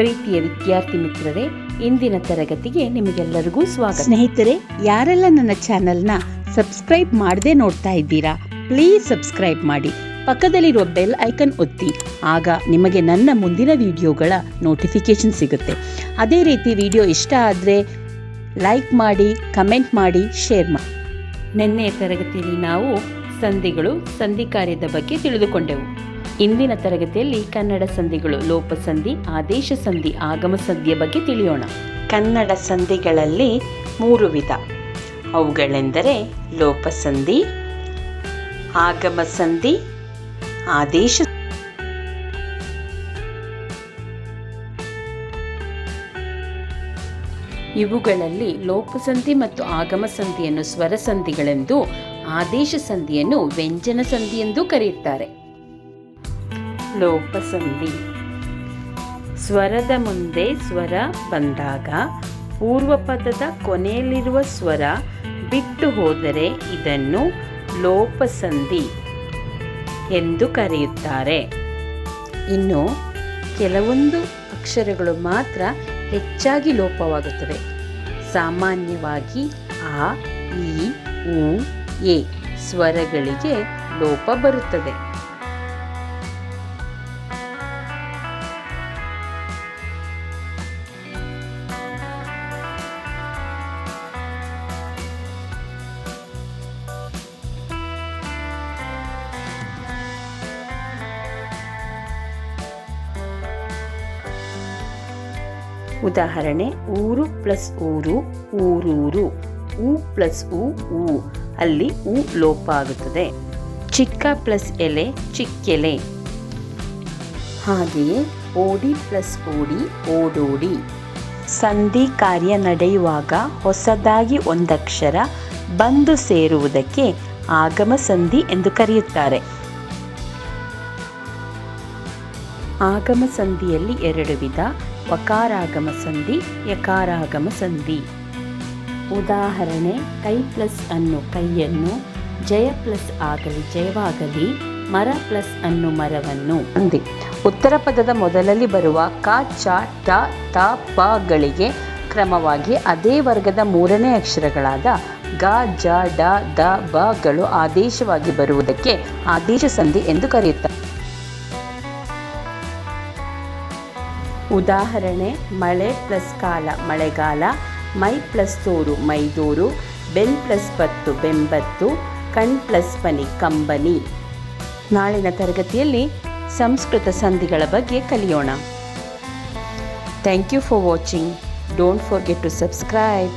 ಪ್ರೀತಿಯ ವಿದ್ಯಾರ್ಥಿ ಮಿತ್ರರೇ ಇಂದಿನ ತರಗತಿಗೆ ನಿಮಗೆಲ್ಲರಿಗೂ ಸ್ವಾಗತ. ಸ್ನೇಹಿತರೆ ಯಾರೆಲ್ಲ ನನ್ನ ಚಾನೆಲ್ನ ಸಬ್ಸ್ಕ್ರೈಬ್ ಮಾಡದೆ ನೋಡ್ತಾ ಇದ್ದೀರಾ ಪ್ಲೀಸ್ ಸಬ್ಸ್ಕ್ರೈಬ್ ಮಾಡಿ. ಪಕ್ಕದಲ್ಲಿರುವ ಬೆಲ್ ಐಕನ್ ಒತ್ತಿ ಆಗ ನಿಮಗೆ ನನ್ನ ಮುಂದಿನ ವಿಡಿಯೋಗಳ ನೋಟಿಫಿಕೇಶನ್ ಸಿಗುತ್ತೆ. ಅದೇ ರೀತಿ ವಿಡಿಯೋ ಇಷ್ಟ ಆದರೆ ಲೈಕ್ ಮಾಡಿ ಕಮೆಂಟ್ ಮಾಡಿ ಶೇರ್ ಮಾಡಿ ನಿನ್ನೆಯ ತರಗತಿಯಲ್ಲಿ ನಾವು ಸಂಧಿಗಳು ಸಂಧಿ ಕಾರ್ಯದ ಬಗ್ಗೆ ತಿಳಿದುಕೊಂಡೆವು. ಇಂದಿನ ತರಗತಿಯಲ್ಲಿ ಕನ್ನಡ ಸಂಧಿಗಳು ಲೋಪಸಂಧಿ ಆದೇಶ ಸಂಧಿ ಆಗಮ ಸಂಧಿಯ ಬಗ್ಗೆ ತಿಳಿಯೋಣ. ಕನ್ನಡ ಸಂಧಿಗಳಲ್ಲಿ ಮೂರು ವಿಧ. ಅವುಗಳೆಂದರೆ ಲೋಪಸಂಧಿ ಆಗಮ ಸಂಧಿ ಆದೇಶ ಇವುಗಳಲ್ಲಿ ಲೋಪಸಂಧಿ ಮತ್ತು ಆಗಮ ಸಂಧಿಯನ್ನು ಸ್ವರ ಸಂಧಿಗಳೆಂದು ಆದೇಶ ಸಂಧಿಯನ್ನು ವ್ಯಂಜನ ಸಂಧಿ ಎಂದು ಕರೆಯುತ್ತಾರೆ. ಲೋಪಸಂಧಿ. ಸ್ವರದ ಮುಂದೆ ಸ್ವರ ಬಂದಾಗ ಪೂರ್ವ ಪದದ ಕೊನೆಯಲ್ಲಿರುವ ಸ್ವರ ಬಿಟ್ಟು ಹೋದರೆ ಇದನ್ನು ಲೋಪಸಂಧಿ ಎಂದು ಕರೆಯುತ್ತಾರೆ. ಇನ್ನು ಕೆಲವೊಂದು ಅಕ್ಷರಗಳು ಮಾತ್ರ ಹೆಚ್ಚಾಗಿ ಲೋಪವಾಗುತ್ತವೆ. ಸಾಮಾನ್ಯವಾಗಿ ಆ ಇ ಉ, ಎ ಸ್ವರಗಳಿಗೆ ಲೋಪ ಬರುತ್ತದೆ. ಉದಾಹರಣೆ, ಊರು ಪ್ಲಸ್ ಊರು, ಊರೂರು. ಉ ಪ್ಲಸ್ ಉ ಊ. ಅಲ್ಲಿ ಊ ಲೋಪ ಆಗುತ್ತದೆ. ಚಿಕ್ಕ ಪ್ಲಸ್ ಎಲೆ, ಚಿಕ್ಕೆಲೆ. ಹಾಗೆಯೇ ಓಡಿ ಪ್ಲಸ್ ಓಡಿ, ಓಡೋಡಿ. ಸಂಧಿ ಕಾರ್ಯ ನಡೆಯುವಾಗ ಹೊಸದಾಗಿ ಒಂದಕ್ಷರ ಬಂದು ಸೇರುವುದಕ್ಕೆ ಆಗಮ ಸಂಧಿ ಎಂದು ಕರೆಯುತ್ತಾರೆ. ಆಗಮ ಸಂಧಿಯಲ್ಲಿ ಎರಡು ವಿಧ ವಕಾರಾಗಮ ಸಂಧಿ, ಯಕಾರಾಗಮ ಸಂಧಿ. ಉದಾಹರಣೆ, ಕೈ ಪ್ಲಸ್ ಅನ್ನು ಕೈಯನ್ನು, ಜಯ ಪ್ಲಸ್ ಆಗಲಿ ಜಯವಾಗಲಿ, ಮರ ಪ್ಲಸ್ ಅನ್ನು ಮರವನ್ನು. ಸಂಧಿ. ಉತ್ತರ ಪದದ ಮೊದಲಲ್ಲಿ ಬರುವ ಕ, ಚ, ಟ, ತ, ಪ ಗಳಿಗೆ ಕ್ರಮವಾಗಿ ಅದೇ ವರ್ಗದ ಮೂರನೇ ಅಕ್ಷರಗಳಾದ ಗ, ಜ, ಡ, ದ, ಬ ಗಳು ಆದೇಶವಾಗಿ ಬರುವುದಕ್ಕೆ ಆದೇಶ ಸಂಧಿ ಎಂದು ಕರೆಯುತ್ತಾರೆ. ಉದಾಹರಣೆ, ಮಳೆ ಪ್ಲಸ್ ಕಾಲ, ಮಳೆಗಾಲ, ಮೈ ಪ್ಲಸ್ ತೋರು ಮೈದೂರು ಬೆನ್ ಪ್ಲಸ್ ಪತ್ತು, ಬೆಂಬತ್ತು, ಕಣ್ ಪ್ಲಸ್ ಪನಿ ಕಂಬನಿ. ನಾಳಿನ ತರಗತಿಯಲ್ಲಿ ಸಂಸ್ಕೃತ ಸಂಧಿಗಳ ಬಗ್ಗೆ ಕಲಿಯೋಣ. Thank you for watching don't forget to subscribe